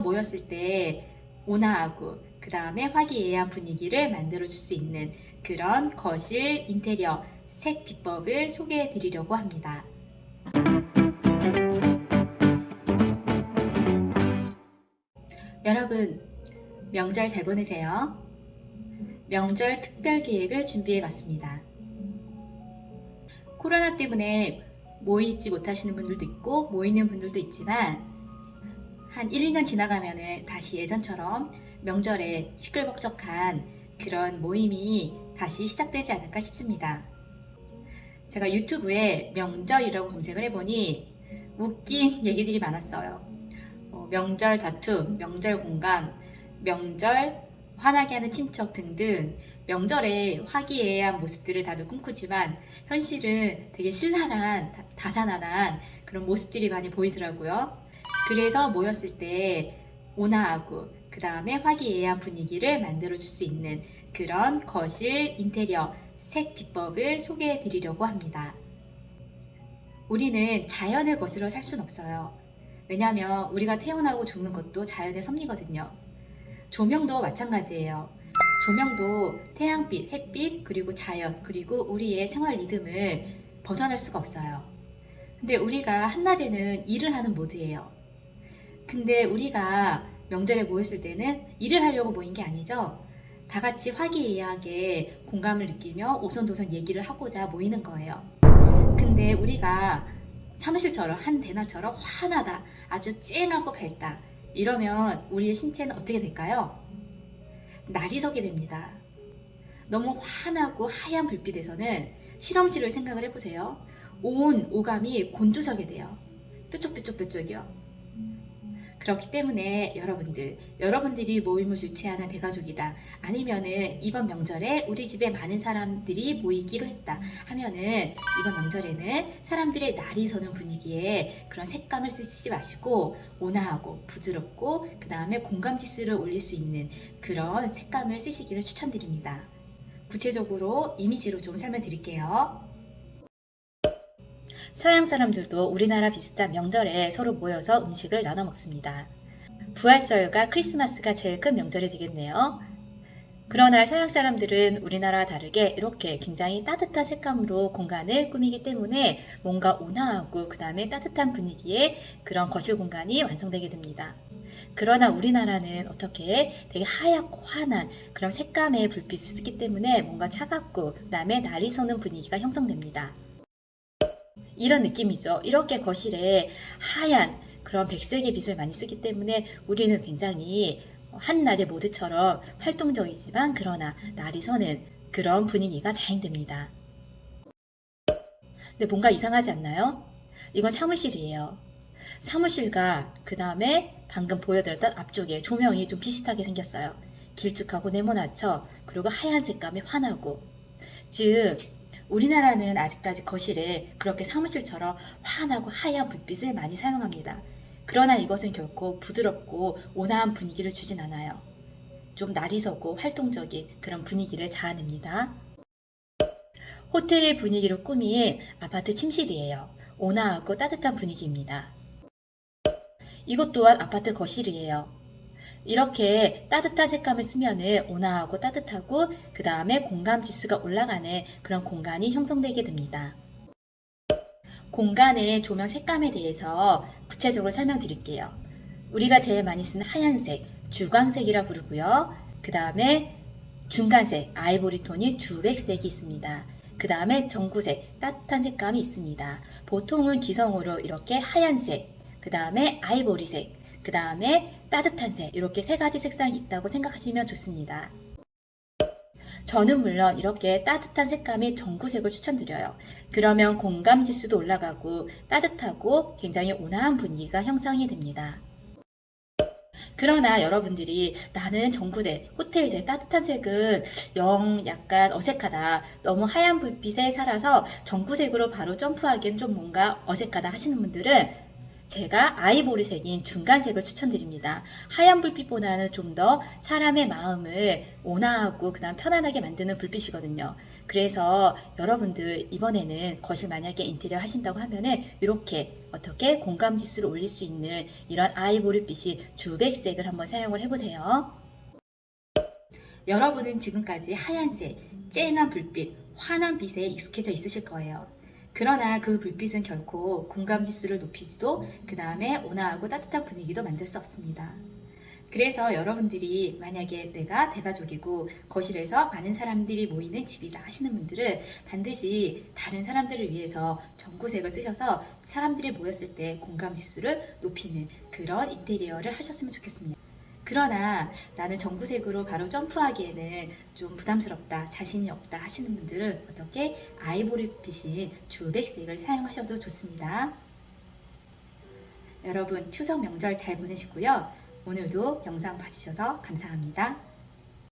모였을 때 온화하고 그 다음에 화기애애한 분위기를 만들어 줄 수 있는 그런 거실 인테리어 색 비법을 소개해 드리려고 합니다. 여러분, 명절 잘 보내세요. 명절 특별 계획을 준비해 봤습니다. 코로나 때문에 모이지 못하시는 분들도 있고 모이는 분들도 있지만 한 1, 2년 지나가면 다시 예전처럼 명절에 시끌벅적한 그런 모임이 다시 시작되지 않을까 싶습니다. 제가 유튜브에 명절이라고 검색을 해보니 웃긴 얘기들이 많았어요. 어, 명절 다툼, 명절 공감, 명절 화나게 하는 친척 등등 명절에 화기애애한 모습들을 다들 꿈꾸지만 현실은 되게 신랄한 다- 다산화한 그런 모습들이 많이 보이더라고요. 그래서 모였을 때 온화하고 그 다음에 화기애애한 분위기를 만들어 줄 수 있는 그런 거실 인테리어 색 비법을 소개해 드리려고 합니다. 우리는 자연을 거슬러 살 수는 없어요. 왜냐하면 우리가 태어나고 죽는 것도 자연의 섭리거든요. 조명도 마찬가지예요. 조명도 태양빛, 햇빛, 그리고 자연, 그리고 우리의 생활 리듬을 벗어날 수가 없어요. 근데 우리가 한낮에는 일을 하는 모드예요. 근데 우리가 명절에 모였을 때는 일을 하려고 모인 게 아니죠. 다 같이 화기애애하게 공감을 느끼며 오손도손 얘기를 하고자 모이는 거예요. 근데 우리가 사무실처럼 한 대낮처럼 화나다, 아주 쨍하고 밝다. 이러면 우리의 신체는 어떻게 될까요? 날이 서게 됩니다. 너무 환하고 하얀 불빛에서는 실험실을 생각을 해보세요. 온 오감이 곤두서게 돼요. 뾰족뾰족뾰족이요. 그렇기 때문에 여러분들, 여러분들이 모임을 주최하는 대가족이다. 아니면은 이번 명절에 우리 집에 많은 사람들이 모이기로 했다. 하면은 이번 명절에는 사람들의 날이 서는 분위기에 그런 색감을 쓰시지 마시고 온화하고 부드럽고 그 다음에 공감 지수를 올릴 수 있는 그런 색감을 쓰시기를 추천드립니다. 구체적으로 이미지로 좀 설명드릴게요. 서양 사람들도 우리나라 비슷한 명절에 서로 모여서 음식을 나눠 먹습니다. 부활절과 크리스마스가 제일 큰 명절이 되겠네요. 그러나 서양 사람들은 우리나라와 다르게 이렇게 굉장히 따뜻한 색감으로 공간을 꾸미기 때문에 뭔가 온화하고 그 다음에 따뜻한 분위기의 그런 거실 공간이 완성되게 됩니다. 그러나 우리나라는 어떻게 되게 하얗고 환한 그런 색감의 불빛을 쓰기 때문에 뭔가 차갑고 그 다음에 날이 서는 분위기가 형성됩니다. 이런 느낌이죠. 이렇게 거실에 하얀 그런 백색의 빛을 많이 쓰기 때문에 우리는 굉장히 한낮의 모드처럼 활동적이지만 그러나 날이 서는 그런 분위기가 자행됩니다. 근데 뭔가 이상하지 않나요? 이건 사무실이에요. 사무실과 그 다음에 방금 보여드렸던 앞쪽에 조명이 좀 비슷하게 생겼어요. 길쭉하고 네모나죠? 그리고 하얀 색감이 환하고. 즉, 우리나라는 아직까지 거실에 그렇게 사무실처럼 환하고 하얀 불빛을 많이 사용합니다. 그러나 이것은 결코 부드럽고 온화한 분위기를 주진 않아요. 좀 날이 서고 활동적인 그런 분위기를 자아냅니다. 호텔의 분위기로 꾸민 아파트 침실이에요. 온화하고 따뜻한 분위기입니다. 이것 또한 아파트 거실이에요. 이렇게 따뜻한 색감을 쓰면은 온화하고 따뜻하고 그 다음에 공감 지수가 올라가는 그런 공간이 형성되게 됩니다. 공간의 조명 색감에 대해서 구체적으로 설명드릴게요. 우리가 제일 많이 쓰는 하얀색, 주광색이라 부르고요. 그 다음에 중간색, 아이보리 톤이 주백색이 있습니다. 그 다음에 전구색, 따뜻한 색감이 있습니다. 보통은 기성으로 이렇게 하얀색, 그 다음에 아이보리색, 그 다음에 따뜻한 색, 이렇게 세 가지 색상이 있다고 생각하시면 좋습니다. 저는 물론 이렇게 따뜻한 색감의 전구색을 추천드려요. 그러면 공감 지수도 올라가고 따뜻하고 굉장히 온화한 분위기가 형성이 됩니다. 그러나 여러분들이 나는 전구색, 호텔색, 따뜻한 색은 영 약간 어색하다. 너무 하얀 불빛에 살아서 전구색으로 바로 점프하기엔 좀 뭔가 어색하다 하시는 분들은 제가 아이보리색인 중간색을 추천드립니다. 하얀 불빛보다는 좀 더 사람의 마음을 온화하고 그다음 편안하게 만드는 불빛이거든요. 그래서 여러분들 이번에는 거실 만약에 인테리어 하신다고 하면은 이렇게 어떻게 공감 지수를 올릴 수 있는 이런 아이보리빛이 주백색을 한번 사용을 해보세요. 여러분은 지금까지 하얀색, 쨍한 불빛, 환한 빛에 익숙해져 있으실 거예요. 그러나 그 불빛은 결코 공감 지수를 높이지도 그 다음에 온화하고 따뜻한 분위기도 만들 수 없습니다. 그래서 여러분들이 만약에 내가 대가족이고 거실에서 많은 사람들이 모이는 집이다 하시는 분들은 반드시 다른 사람들을 위해서 전구색을 쓰셔서 사람들이 모였을 때 공감 지수를 높이는 그런 인테리어를 하셨으면 좋겠습니다. 그러나 나는 전구색으로 바로 점프하기에는 좀 부담스럽다, 자신이 없다 하시는 분들은 어떻게 아이보리빛인 주백색을 사용하셔도 좋습니다. 여러분 추석 명절 잘 보내시고요. 오늘도 영상 봐주셔서 감사합니다.